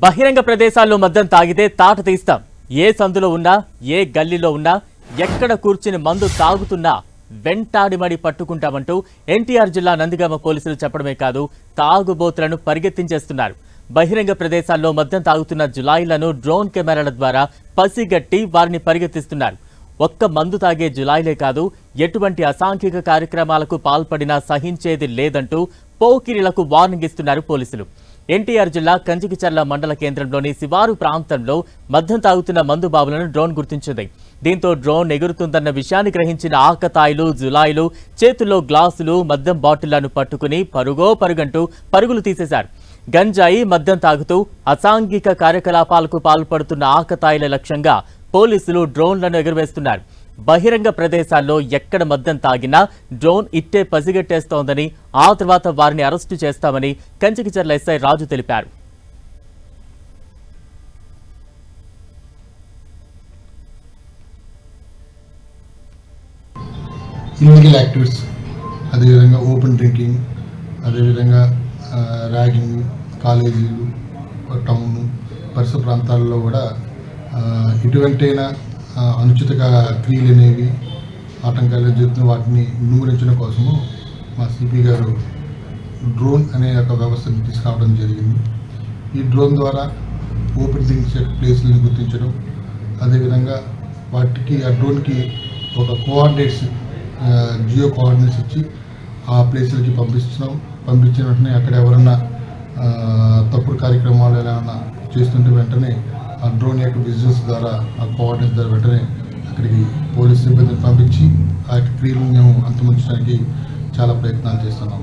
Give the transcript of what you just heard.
బహిరంగ ప్రదేశాల్లో మద్యం తాగితే తాట తీస్తాం. ఏ సందులో ఉన్నా ఏ గల్లీలో ఉన్నా ఎక్కడ కూర్చుని మందు తాగుతున్నా వెంటాడిమడి పట్టుకుంటామంటూ ఎన్టీఆర్ జిల్లా నందిగామ పోలీసులు చెప్పడమే కాదు తాగుబోతులను పరిగెత్తించేస్తున్నారు. బహిరంగ ప్రదేశాల్లో మద్యం తాగుతున్న జులాయిలను డ్రోన్ కెమెరాల ద్వారా పసిగట్టి వారిని పరిగెత్తిస్తున్నారు. ఒక్క మందు తాగే జులాయిలే కాదు ఎటువంటి అసాంఘిక కార్యక్రమాలకు పాల్పడినా సహించేది లేదంటూ పోకిరిలకు వార్నింగ్ ఇస్తున్నారు పోలీసులు. ఎన్టీఆర్ జిల్లా కంచికిచర్ల మండల కేంద్రంలోని శివారు ప్రాంతంలో మద్యం తాగుతున్న మందు బాబులను డ్రోన్ గుర్తించింది. దీంతో డ్రోన్ ఎగురుతుందన్న విషయాన్ని గ్రహించిన ఆకతాయిలు జులాయిలు చేతుల్లో గ్లాసులు మద్యం బాటిళ్ళను పట్టుకుని పరుగో పరుగంటూ పరుగులు తీసేశారు. గంజాయి మద్యం తాగుతూ అసాంఘిక కార్యకలాపాలకు పాల్పడుతున్న ఆకతాయిల లక్ష్యంగా పోలీసులు డ్రోన్లను ఎగురవేస్తున్నారు. బహిరంగ ప్రదేశాల్లో ఎక్కడ మద్యం తాగినా డ్రోన్ ఇట్టే పసిగట్టేస్తోందని ఆ తర్వాత వారిని అరెస్టు చేస్తామని కంచికిచర్ల ఎస్ఐ రాజు తెలిపారు. ఇల్లీగల్ యాక్టివిటీస్ అదేవిధంగా ఓపెన్ డ్రింకింగ్ అదేవిధంగా ర్యాగింగ్ కాలేజీలు టౌన్ పరిసర ప్రాంతాల్లో కూడా ఆ, ఎటువంటైనా అనుచిత క్రియలు అనేవి ఆటంకాలు జరుగుతున్న వాటిని నిర్మూలించడం కోసము మా సిపి గారు డ్రోన్ అనే ఒక వ్యవస్థను తీసుకురావడం జరిగింది. ఈ డ్రోన్ ద్వారా ఓపెన్ థింగ్స్ ప్లేస్లను గుర్తించడం అదేవిధంగా వాటికి ఆ డ్రోన్కి ఒక కోఆర్డినేట్స్ జియో కోఆర్డినేట్స్ ఇచ్చి ఆ ప్లేసులకి పంపిస్తున్నాం. పంపించిన వెంటనే అక్కడ ఎవరన్నా తప్పుడు కార్యక్రమాలు ఏమైనా చేస్తుంటే వెంటనే ఆ డ్రోన్ యొక్క బిజినెస్ ద్వారా ఆ కోఆర్డినేట్ ద్వారా వెంటనే అక్కడికి పోలీస్ సిబ్బందిని పంపించి ఆ యొక్క క్రియలను మేము అంతమొంచడానికి చాలా ప్రయత్నాలు చేస్తున్నాం.